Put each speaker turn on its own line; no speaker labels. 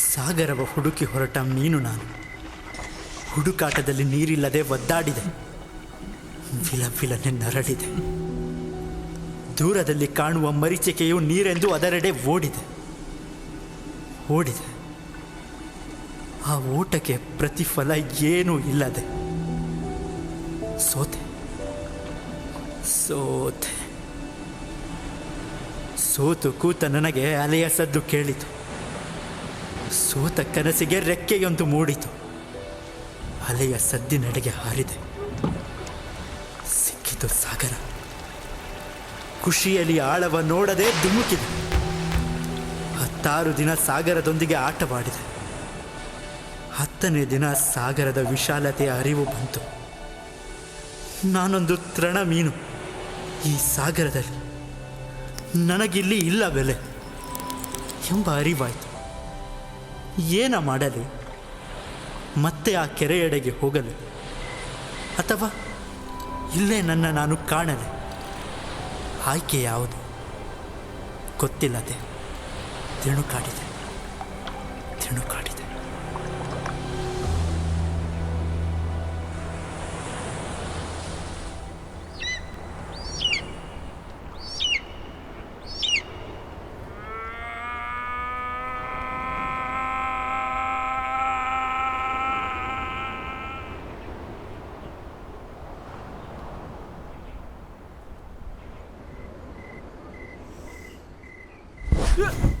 ಸಾಗರವ ಹುಡುಕಿ ಹೊರಟ ಮೀನು ನಾನು. ಹುಡುಕಾಟದಲ್ಲಿ ನೀರಿಲ್ಲದೆ ಒದ್ದಾಡಿದೆ. ವಿಲವಿಲನೆ ನರಳಿದೆ. ದೂರದಲ್ಲಿ ಕಾಣುವ ಮರೀಚಿಕೆಯು ನೀರೆಂದು ಅದರೆಡೆ ಓಡಿದೆ. ಓಡಿದೆ. ಆ ಓಟಕ್ಕೆ ಪ್ರತಿಫಲ ಏನೂ ಇಲ್ಲದೆ. ಸೋತೆ. ಸೋತೆ. ಸೋತು ಕೂತ ನನಗೆ ಅಲೆಯ ಸದ್ದು ಕೇಳಿತು. ಸೋತ ಕನಸಿಗೆ ರೆಕ್ಕೆಯೊಂದು ಮೂಡಿತು. ಅಲೆಯ ಸದ್ದಿನಡೆಗೆ ಹಾರಿದೆ. ಸಿಕ್ಕಿತು ಸಾಗರ. ಖುಷಿಯಲ್ಲಿ ಆಳವ ನೋಡದೆ ಧುಮುಕಿದೆ. ಹತ್ತಾರು ದಿನ ಸಾಗರದೊಂದಿಗೆ ಆಟವಾಡಿದೆ. ಹತ್ತನೇ ದಿನ ಸಾಗರದ ವಿಶಾಲತೆಯ ಅರಿವು ಬಂತು. ನಾನೊಂದು ತೃಣ ಮೀನು. ಈ ಸಾಗರದಲ್ಲಿ ನನಗಿಲ್ಲಿ ಇಲ್ಲ ಬೆಲೆ ಎಂಬ ಅರಿವಾಯಿತು. ಏನ ಮಾಡಲಿ? ಮತ್ತೆ ಆ ಕೆರೆಯೆಡೆಗೆ ಹೋಗಲಿ? ಅಥವಾ ಇಲ್ಲೇ ನನ್ನ ನಾನು ಕಾಣಲೆ? ಆಯ್ಕೆ ಯಾವುದು? ಗೊತ್ತಿಲ್ಲದೆ ತಿಣುಕಾಡಿದೆ ತಿಣುಕಾಡಿದೆ. 去。